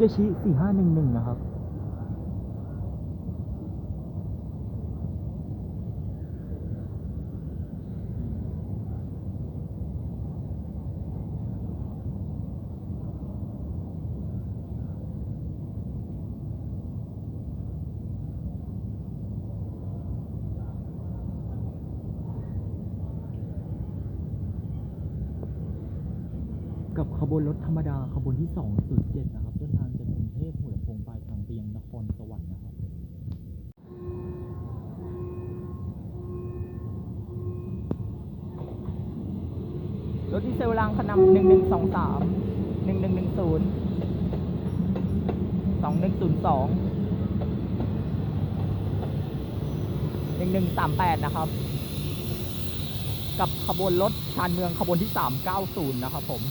กาชิสี่ห้าหนึ่งหนึ่งนะครับับขบวนรถธรรมดาขบวนที่ 207 นะครับเดินทางจากกรุงเทพหัวลำโพงปลายทางไปยังนครสวรรค์นะครับรถดีเซลรางขนำหนึ่งหนึ่งสองสามหนึ่งหนึ่งหนึ่งศูนย์สองหนึ่งศูนย์สองหนึ่งหนึ่งสามแปดนะครับ กับขบวนรถชานเมืองขบวนที่ 390 นะครับผม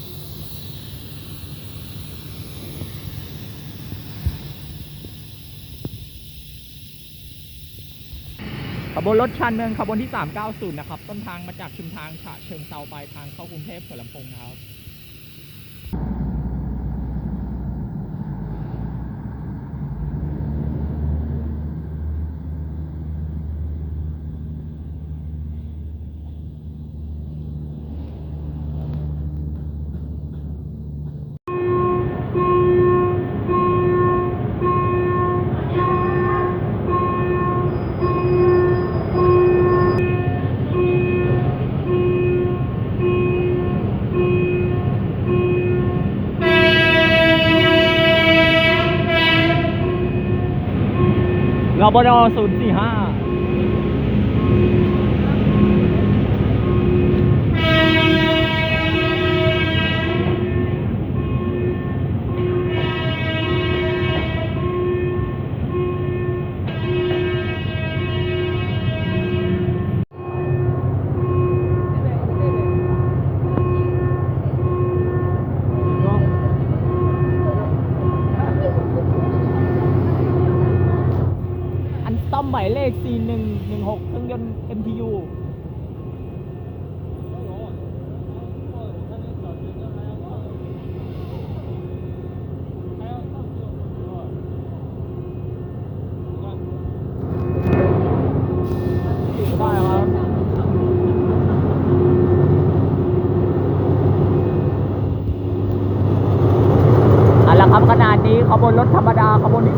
ขบวนรถชานเมืองขบวนที่ 390 นะครับ ต้นทางมาจากชุมทางฉะเชิงเซาปลายทางเข้ากรุงเทพหัวลำโพงนะครับ รบด045 หมายเลข 4116 เครื่องยนต์ MTU ได้ครับ เอาละครับขนาดนี้ขบวนรถธรรมดา ขบวนที่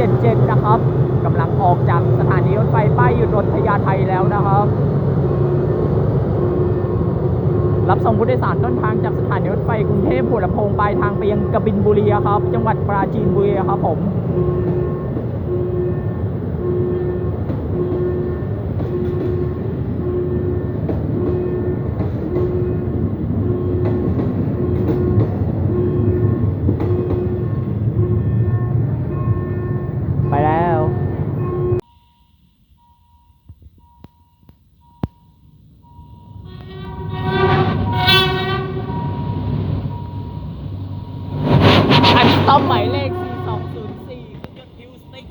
277 นะครับกำลังออกจากสถานีรถไฟป้ายหยุดรถพญาไทแล้วนะครับ รับส่งผู้โดยสารต้นทางจากสถานีรถไฟกรุงเทพหัวลำโพงปลายทางไปยังกบินบุรีครับ จังหวัดปราจีนบุรีครับผม ต้อมหมายเลข 4204เครื่องยนต์พิวสติก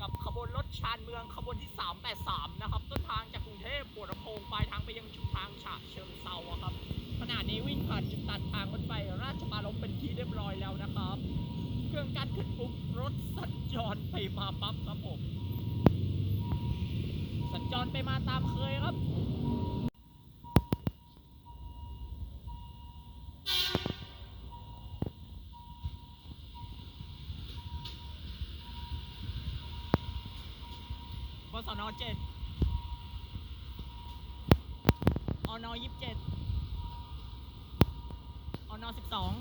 กับขบวนรถชานเมืองขบวนที่ 383 นะครับ ต้นทางจากกรุงเทพปวดลำโพงปลายทางไปยังชุมทางฉะเชิงเซาอะครับขณะนี้วิ่งผ่านจุดตัดทางรถไฟราชมารลเป็นที่เรียบร้อยแล้วนะครับ เครื่องกั้นขึ้นปุ๊บรถสัญจรไปมาปั๊บครับผม สัญจรไปมาตามเคยครับบสนเจ็ดอนอยี่สิบเจ็ดอนอสิบสอง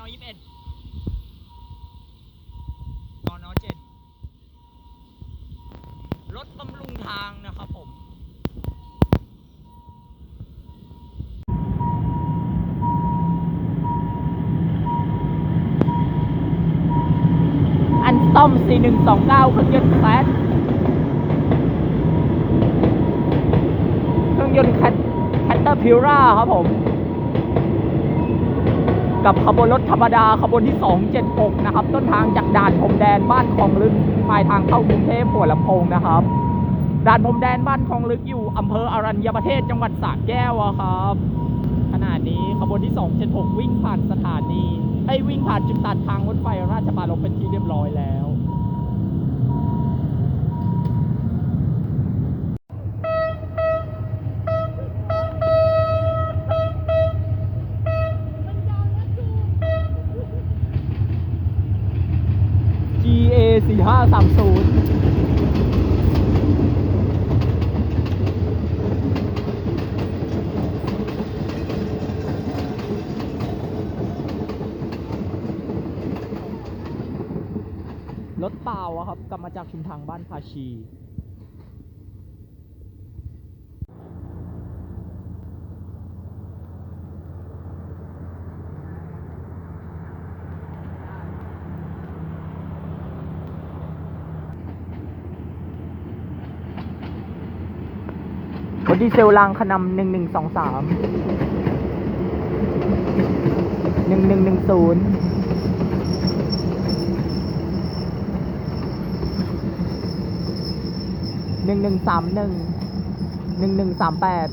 นยี่สิบเอ็ดอนเจ็ดรถบำรุงทางนะครับผมอันต้อม 4129เครื่องยนต์แคทเครื่องยนต์แคทแคตเตอร์พิวราครับผม กับขบวนรถธรรมดาขบวนที่ 276 นะครับ ต้นทางจากด่านพรมแดนบ้านคลองลึกปลายทางเข้ากรุงเทพหัวลำโพงนะครับด่านพรมแดนบ้านคลองลึกอยู่อำเภออรัญญประเทศจังหวัดสระแก้วครับ ขณะนี้ขบวนที่ 276 วิ่งผ่านสถานีไอ้วิ่งผ่านจุดตัดทางรถไฟราชบาลงเป็นที่เรียบร้อยแล้ว GA 4530รถเปล่าอะครับ กลับมาจากชุมทางบ้านภาชี ดีเซลรางขนำหนึ่งหนึ่งสองสามหนึ่งหนึ่งหนึ่งศูนย์หนึ่งหนึ่งสามหนึ่งหนึ่งหนึ่งสามแปด